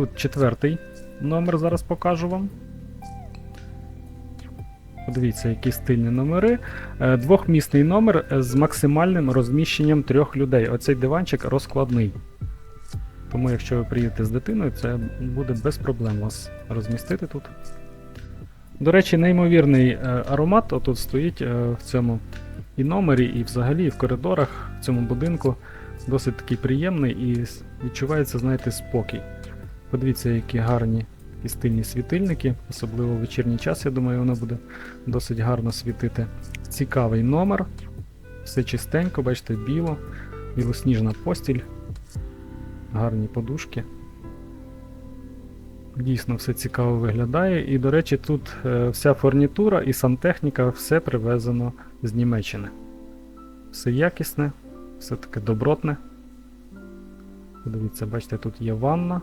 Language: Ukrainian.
тут четвертий номер, зараз покажу вам. Подивіться, які стильні номери. Е, Двохмісний номер з максимальним розміщенням трьох людей. Оцей диванчик розкладний. Тому, якщо ви приїдете з дитиною, це буде без проблем вас розмістити тут. До речі, неймовірний е, аромат отут стоїть е, в цьому і номері, і взагалі в коридорах в цьому будинку. Досить такий приємний і відчувається, знаєте, спокій. Подивіться, які гарні і стильні світильники, особливо в вечірній час, я думаю, воно буде досить гарно світити. Цікавий номер. Все чистенько, бачите, біло, білосніжна постіль, гарні подушки. Дійсно, все цікаво виглядає. І, до речі, тут е, вся фурнітура і сантехніка все привезено з Німеччини. Все якісне, все таке добротне. Подивіться, бачите, тут є ванна,